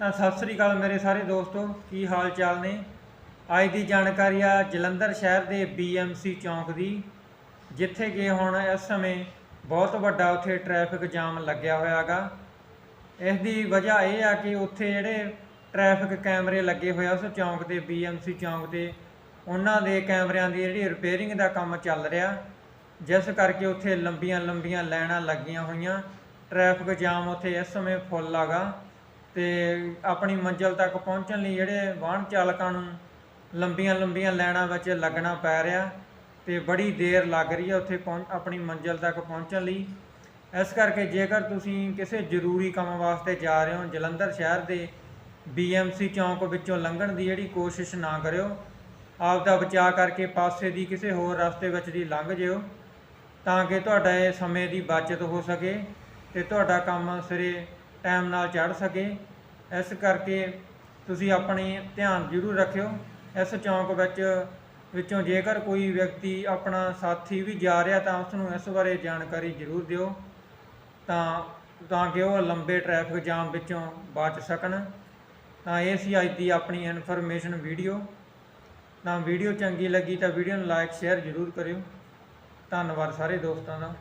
ਤਾਂ ਸਤਿ ਸ੍ਰੀ ਅਕਾਲ ਮੇਰੇ ਸਾਰੇ ਦੋਸਤੋ, ਕੀ ਹਾਲ ਚਾਲ ਨੇ? ਅੱਜ ਦੀ ਜਾਣਕਾਰੀ ਆ ਜਲੰਧਰ ਸ਼ਹਿਰ ਦੇ BMC ਚੌਂਕ ਦੀ, ਜਿੱਥੇ ਕਿ ਹੁਣ ਇਸ ਸਮੇਂ ਬਹੁਤ ਵੱਡਾ ਉੱਥੇ ਟ੍ਰੈਫਿਕ ਜਾਮ ਲੱਗਿਆ ਹੋਇਆਗਾ। ਇਸ ਦੀ ਵਜ੍ਹਾ ਇਹ ਆ ਕਿ ਉੱਥੇ ਜਿਹੜੇ ਟ੍ਰੈਫਿਕ ਕੈਮਰੇ ਲੱਗੇ ਹੋਏ ਆ ਉਸ ਚੌਂਕ ਦੇ BMC ਚੌਂਕ ਦੇ, ਉਹਨਾਂ ਦੇ ਕੈਮਰਿਆਂ ਦੀ ਜਿਹੜੀ ਰਿਪੇਅਰਿੰਗ ਦਾ ਕੰਮ ਚੱਲ ਰਿਹਾ। ਜਿਸ ਕਰਕੇ ਉੱਥੇ ਲੰਬੀਆਂ ਲੰਬੀਆਂ ਲਾਈਨਾਂ ਲੱਗੀਆਂ ਹੋਈਆਂ ਟ੍ਰੈਫਿਕ ਜਾਮ ਉੱਥੇ ਇਸ ਸਮੇਂ ਫੁੱਲ ਆਗਾ। ਤੇ ਆਪਣੀ ਮੰਜ਼ਿਲ ਤੱਕ ਪਹੁੰਚਣ ਲਈ ਜਿਹੜੇ ਵਾਹਨ ਚਾਲਕਾਂ ਨੂੰ ਲੰਬੀਆਂ ਲੰਬੀਆਂ ਲਾਈਨਾਂ ਵਿੱਚ ਲੱਗਣਾ ਪੈ ਰਿਹਾ ਤੇ ਬੜੀ ਦੇਰ ਲੱਗ ਰਹੀ ਹੈ ਉੱਥੇ ਪਹੁੰਚ ਆਪਣੀ ਮੰਜ਼ਿਲ ਤੱਕ ਪਹੁੰਚਣ ਲਈ। ਇਸ ਕਰਕੇ ਜੇਕਰ ਤੁਸੀਂ ਕਿਸੇ ਜ਼ਰੂਰੀ ਕੰਮ ਵਾਸਤੇ ਜਾ ਰਹੇ ਹੋ, ਜਲੰਧਰ ਸ਼ਹਿਰ ਦੇ BMC ਚੌਂਕ ਵਿੱਚੋਂ ਲੰਘਣ ਦੀ ਜਿਹੜੀ ਕੋਸ਼ਿਸ਼ ਨਾ ਕਰਿਓ ਆਪ ਦਾ ਬਚਾਅ ਕਰਕੇ ਪਾਸੇ ਦੀ ਕਿਸੇ ਹੋਰ ਰਸਤੇ ਵਿੱਚ ਦੀ ਲੰਘ ਜਿਓ, ਤਾਂ ਕਿ ਤੁਹਾਡਾ ਇਹ ਸਮੇਂ ਦੀ ਬਚਤ ਹੋ ਸਕੇ ਤੇ ਤੁਹਾਡਾ ਕੰਮ ਸਿਰੇ ਟਾਈਮ ਨਾਲ ਚੜ ਸਕੇ। ਇਸ ਕਰਕੇ ਤੁਸੀਂ ਆਪਣੇ ਧਿਆਨ ਜ਼ਰੂਰ ਰੱਖਿਓ। ਇਸ ਚੌਂਕ ਵਿੱਚ, ਵਿੱਚੋਂ ਜੇਕਰ ਕੋਈ ਵਿਅਕਤੀ ਆਪਣਾ ਸਾਥੀ ਵੀ ਜਾ ਰਿਹਾ ਤਾਂ ਉਸ ਨੂੰ ਇਸ ਬਾਰੇ ਜਾਣਕਾਰੀ ਜ਼ਰੂਰ ਦਿਓ। ਤਾਂ ਤਾਂ ਕਿ ਉਹ ਲੰਬੇ ਟ੍ਰੈਫਿਕ ਜਾਮ ਵਿੱਚੋਂ ਬਚ ਸਕਣ। ਤਾਂ ਇਹ ਸੀ ਅੱਜ ਦੀ ਆਪਣੀ ਇਨਫੋਰਮੇਸ਼ਨ ਵੀਡੀਓ। ਤਾਂ ਵੀਡੀਓ ਚੰਗੀ ਲੱਗੀ ਤਾਂ ਵੀਡੀਓ ਨੂੰ ਲਾਈਕ, ਸ਼ੇਅਰ ਜ਼ਰੂਰ ਕਰਿਓ। ਧੰਨਵਾਦ ਸਾਰੇ ਦੋਸਤਾਂ ਦਾ।